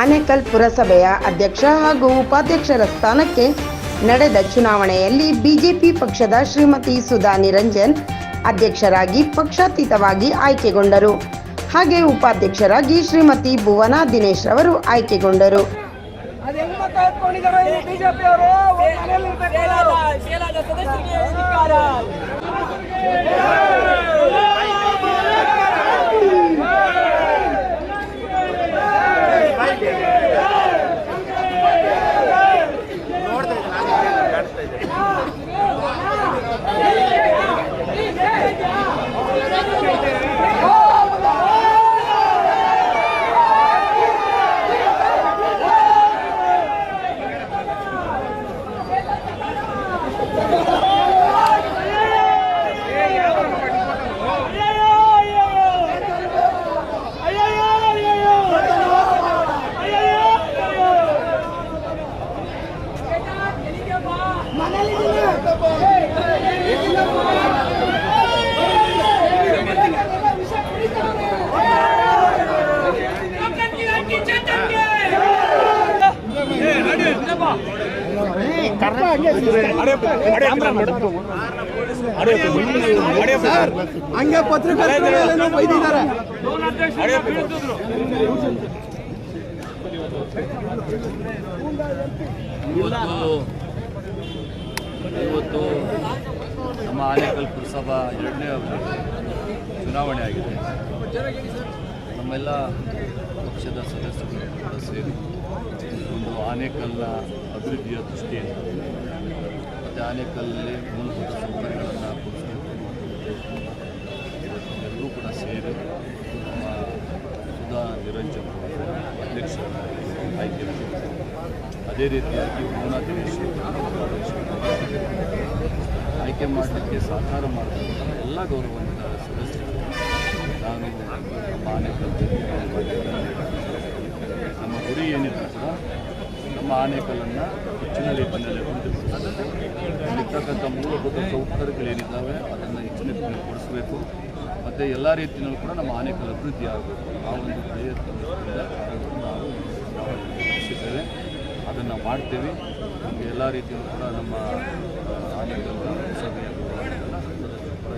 ಆನೇಕಲ್ ಪುರಸಭೆಯ ಅಧ್ಯಕ್ಷ ಹಾಗೂ ಉಪಾಧ್ಯಕ್ಷರ ಸ್ಥಾನಕ್ಕೆ ನಡೆದ ಚುನಾವಣೆಯಲ್ಲಿ ಬಿಜೆಪಿ ಪಕ್ಷದ ಶ್ರೀಮತಿ ಸುಧಾ ನಿರಂಜನ್ ಅಧ್ಯಕ್ಷರಾಗಿ ಪಕ್ಷಾತೀತವಾಗಿ ಆಯ್ಕೆಗೊಂಡರು. ಹಾಗೆ ಉಪಾಧ್ಯಕ್ಷರಾಗಿ ಶ್ರೀಮತಿ ಭುವನಾ ದಿನೇಶ್ ರವರು ಆಯ್ಕೆಗೊಂಡರು. ಹಂಗೆ ಪತ್ರಿಕಾರ ಬೈದಿದ್ದಾರೆ ಇವತ್ತು ನಮ್ಮ ಆನೇಕಲ್ ಪುರಸಭಾ ಎರಡನೇ ಚುನಾವಣೆ ಆಗಿದೆ ನಮ್ಮೆಲ್ಲ ಪಕ್ಷದ ಸದಸ್ಯರು ಕೂಡ ಸೇರಿ ಒಂದು ಆನೇಕಲ್ನ ಅಭಿವೃದ್ಧಿಯ ದೃಷ್ಟಿಯಿಂದ ಮತ್ತು ಆನೇಕಲ್ಲಲ್ಲಿ ಮೂಲಭೂತ ಸೌಕರ್ಯಗಳನ್ನು ಎಲ್ಲರೂ ಕೂಡ ಸೇರಿ ಸುಧಾ ನಿರಂಜನ್ ಅವರು ಅಧ್ಯಕ್ಷರಾಗಿ ಆಯ್ಕೆ. ಅದೇ ರೀತಿಯಾಗಿ ಪೂರ್ಣ ದಿನೇಶ್ ಆಯ್ಕೆ ಮಾಡಲಿಕ್ಕೆ ಸಹಕಾರ ಮಾಡಬೇಕು ಎಲ್ಲ ಗೌರವಾನ್ವಿತ ಸದಸ್ಯರು ನಾನು ನಮ್ಮ ನಮ್ಮ ಗುರಿ ಏನಿದ್ರು ಕೂಡ ನಮ್ಮ ಹೆಚ್ಚಿನ ರೀತಿಯಲ್ಲಿ ಅಭಿವೃದ್ಧಿಪಡಿಸಬೇಕು ಇರ್ತಕ್ಕಂಥ ಮೂಲಭೂತ ಸೌಕರ್ಯಗಳೇನಿದ್ದಾವೆ ಅದನ್ನು ಹೆಚ್ಚಿನ ಕೊಡಿಸಬೇಕು. ಮತ್ತು ಎಲ್ಲ ರೀತಿಯಲ್ಲೂ ಕೂಡ ನಮ್ಮ ಆನೇಕಲ್ ಅಭಿವೃದ್ಧಿ ಆಗಬೇಕು. ಆ ಒಂದು ಪ್ರಯತ್ನದಿಂದ ನಾವು ನಡೆಸಿದ್ದೇವೆ ಅದನ್ನು ಮಾಡ್ತೀವಿ. ನಮಗೆ ಎಲ್ಲ ರೀತಿಯಲ್ಲೂ ಕೂಡ ನಮ್ಮ ಆನೆಗಳನ್ನು ಆನೇಕಲ್ ಸಭೆಯ ಗೌರವಾನ್ವಿತ ಸದಸ್ಯರು ಕೂಡ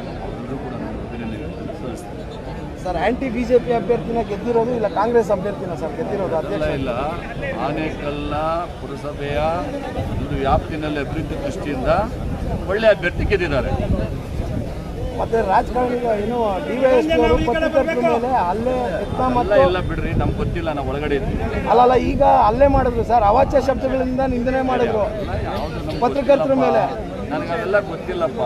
ಎಲ್ಲರೂ ಕೂಡ ನಾನು ಅಭಿನಂದನೆಗಳನ್ನು ಸಲ್ಲಿಸ್ತೇನೆ ಸರ್ ಆಂಟಿ ಬಿಜೆಪಿ ಅಭ್ಯರ್ಥಿನ ಗೆದ್ದಿರೋದು ಇಲ್ಲ ಕಾಂಗ್ರೆಸ್ ಅಭ್ಯರ್ಥಿನ ಸರ್ ಗೆದ್ದಿರೋದು ಅದೆಲ್ಲ ಅಧ್ಯಕ್ಷ? ಇಲ್ಲ. ಆನೇಕಲ್ನ ಪುರಸಭೆಯ ಒಂದು ವ್ಯಾಪ್ತಿನಲ್ಲಿ ಅಭಿವೃದ್ಧಿ ದೃಷ್ಟಿಯಿಂದ ಒಳ್ಳೆ ಅಭ್ಯರ್ಥಿ ಗೆದ್ದಿದ್ದಾರೆ. ಮತ್ತೆ ರಾಜಕಾರಣಿಗ ಏನು ಅವರು ಪತ್ರಕರ್ತರ ಮೇಲೆ ಅಲ್ಲೇ ಇಲ್ಲ ಮತ್ತು ಇಲ್ಲ ಬಿಡ್ರಿ ನಮ್ಗೆ ಗೊತ್ತಿಲ್ಲ ನಾವು ಒಳಗಡೆ ಇದ್ವಿ ಅಲ್ಲಲ್ಲ ಈಗ ಅಲ್ಲೇ ಮಾಡಿದ್ರು ಸರ್ ಅವಾಚ್ಯ ಶಬ್ದಗಳಿಂದ ನಿಂದನೆ ಮಾಡಿದ್ರು ಪತ್ರಕರ್ತರ ಮೇಲೆ. ನನಗೆ ಅದೆಲ್ಲ ಗೊತ್ತಿಲ್ಲಪ್ಪ.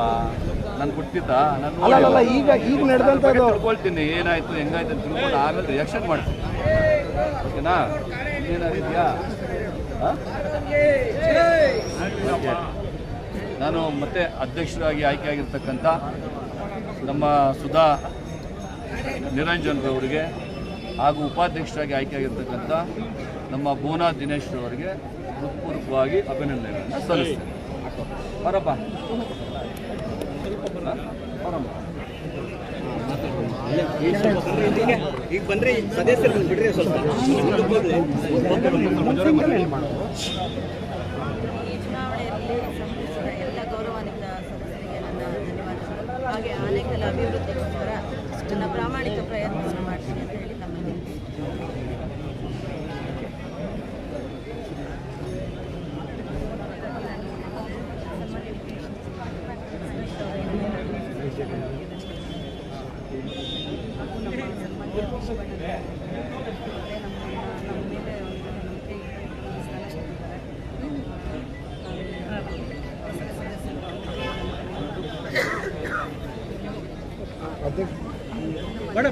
ನನ್ಗೆ ಗೊತ್ತಿತ್ತಾ ನಾನು ಈಗ ಈಗ ನಡೆದಂಥದ್ದು ತಿಳ್ಕೊಳ್ತೀನಿ ಏನಾಯ್ತು ಹೆಂಗಾಯ್ತು ಅಂತ ತಿಳ್ಕೊಂಡು ಆಮೇಲೆ ರಿಯಾಕ್ಷನ್ ಮಾಡ್ತೀನಿ. ಓಕೆನಾ. ನಾನು ಮತ್ತೆ ಅಧ್ಯಕ್ಷರಾಗಿ ಆಯ್ಕೆಯಾಗಿರ್ತಕ್ಕಂಥ ನಮ್ಮ ಸುಧಾ ನಿರಂಜನ್ ರವರಿಗೆ ಹಾಗೂ ಉಪಾಧ್ಯಕ್ಷರಾಗಿ ಆಯ್ಕೆಯಾಗಿರ್ತಕ್ಕಂಥ ನಮ್ಮ ಬೋನಾ ದಿನೇಶ್ ರವರಿಗೆ ಹೃತ್ಪೂರ್ವಕವಾಗಿ ಅಭಿನಂದನೆಗಳನ್ನು ಸಲ್ಲಿಸ್ತೇನೆ. ಬರಪ್ಪ. ಈಗ ಬಂದ್ರೆ ಸದಸ್ಯರು ಬಿಡ್ರಿ ಸ್ವಲ್ಪ ಈ ಚುನಾವಣೆಯಲ್ಲಿ ಸಂಬಂಧಿಸಿದ ಎಲ್ಲ ಗೌರವಾನ್ವಿತ ಸದಸ್ಯರಿಗೆ ನನ್ನ ಧನ್ಯವಾದಗಳು ಹಾಗೆ ಆನೇಕಲ್ ಅಭಿವೃದ್ಧಿಗೋಸ್ಕರ ನನ್ನ ಪ್ರಾಮಾಣಿಕ ಪ್ರಯತ್ನವನ್ನು ಮಾಡ್ತೀನಿ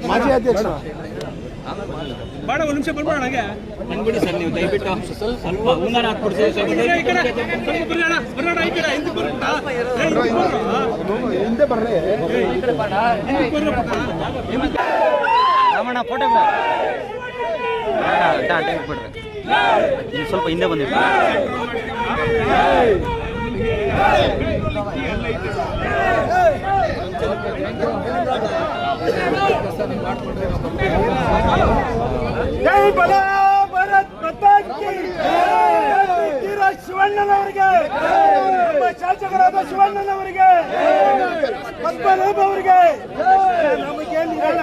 ಮಾಜಿ ಅಧ್ಯಕ್ಷ ಬೇಡ ಒಂದು ನಿಮಿಷ ಬರ್ಬೇಡ ನನಗೆ ಬಂದ್ಬಿಡಿ ಸರ್ ನೀವು ದಯವಿಟ್ಟು ಸ್ವಲ್ಪ ಹೂಂಗಾರ ಹಾಕ್ಬಿಡ್ತೀವಿ ಸ್ವಲ್ಪ ಈ ಕಡೆ ಸ್ವಲ್ಪ ಬರ್ರಿ ಅಣ್ಣ ಬರ್ರಿ ಅಣ್ಣ ಈ ಕಡೆ ಹಿಂದಕ್ಕೆ ಬರ್ಬಿಟ್ಟ ಏ, ಹಿಂದಕ್ಕೆ ಬರ್ರು. ಹಿಂದೆ ಬರ್ರಿ ಹಿಂದಕ್ಕೆ ಬರ್ರು ಜೈ ಬಲ ಭಾರತ್ ಪ್ರತಾಪ್ ಶಿವಣ್ಣನವರಿಗೆ ನಮ್ಮ ಶಾಸಕರಾದ ಶಿವಣ್ಣನವರಿಗೆ ಪದ್ಮನಾಭ ಅವರಿಗೆ ನಮಗೇನಿರಲ್ಲ